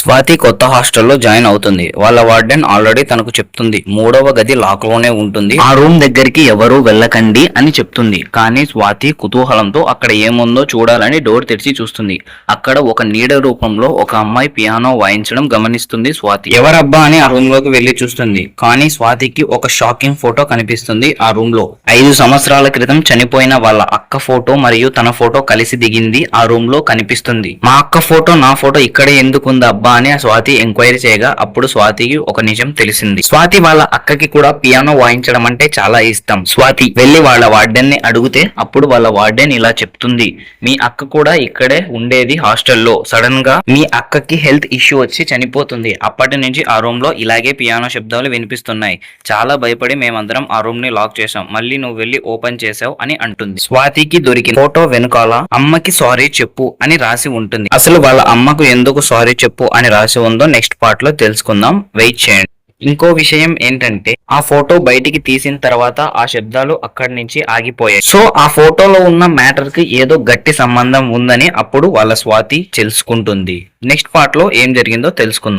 స్వాతి కొత్త హాస్టల్లో జాయిన్ అవుతుంది. వాళ్ళ వార్డెన్ ఆల్రెడీ తనకు చెప్తుంది. మూడవ గది లాక్లోనే ఉంటుంది. ఆ రూమ్ దగ్గరికి ఎవరూ వెళ్ళకండి అని చెప్తుంది. కానీ స్వాతి కుతూహలంతో అక్కడ ఏముందో చూడాలని డోర్ తెరిచి చూస్తుంది. అక్కడ ఒక నీడ రూపంలో ఒక అమ్మాయి పియానో వాయించడం గమనిస్తుంది స్వాతి. ఎవరబ్బా అని ఆ రూమ్లోకి వెళ్ళి చూస్తుంది. కానీ స్వాతికి ఒక షాకింగ్ ఫోటో కనిపిస్తుంది ఆ రూమ్లో ఐదు సంవత్సరాల క్రితం చనిపోయిన వాళ్ళ అక్క ఫోటో మరియు తన ఫోటో కలిసి దిగింది ఆ రూమ్లో కనిపిస్తుంది. మా అక్క ఫోటో నా ఫోటో ఇక్కడ ఎందుకుందా అబ్బా అని ఆ స్వాతి ఎంక్వైరీ చేయగా అప్పుడు స్వాతికి ఒక నిజం తెలిసింది. స్వాతి వాళ్ళ అక్కకి కూడా పియానో వాయించడం అంటే చాలా ఇష్టం. స్వాతి వెళ్ళి వాళ్ళ వార్డెన్ని అడిగితే అప్పుడు వాళ్ళ వార్డెన్ ఇలా చెప్తుంది. మీ అక్క కూడా ఇక్కడే ఉండేది హాస్టల్లో. సడన్గా మీ అక్కకి హెల్త్ ఇష్యూ వచ్చి చనిపోతుంది. అప్పటి నుంచి ఆ రూమ్లో ఇలాగే పియానో శబ్దాలు వినిపిస్తున్నాయి. చాలా భయపడి మేమందరం ఆ రూమ్ని లాక్ చేసాం మళ్ళీ నువ్వు వెళ్ళి ఓపెన్ చేసావు అని అంటుంది. స్వాతికి దొరికిన ఫోటో వెనుకాల అమ్మకి సారీ చెప్పు అని రాసి ఉంటుంది. అసలు వాళ్ళ అమ్మకు ఎందుకు సారీ చెప్పు అని రాసి ఉందో నెక్స్ట్ పార్ట్లో తెలుసుకుందాం. వెయిట్ చేయండి. ఇంకో విషయం ఏంటంటే ఆ ఫోటో బయటికి తీసిన తర్వాత ఆ శబ్దాలు అక్కడి నుంచి ఆగిపోయాయి. సో ఆ ఫోటోలో ఉన్న మ్యాటర్కి ఏదో గట్టి సంబంధం ఉందని అప్పుడు వాళ్ళ స్వాతి తెలుసుకుంటుంది. నెక్స్ట్ పార్ట్లో ఏం జరిగిందో తెలుసుకుందాం.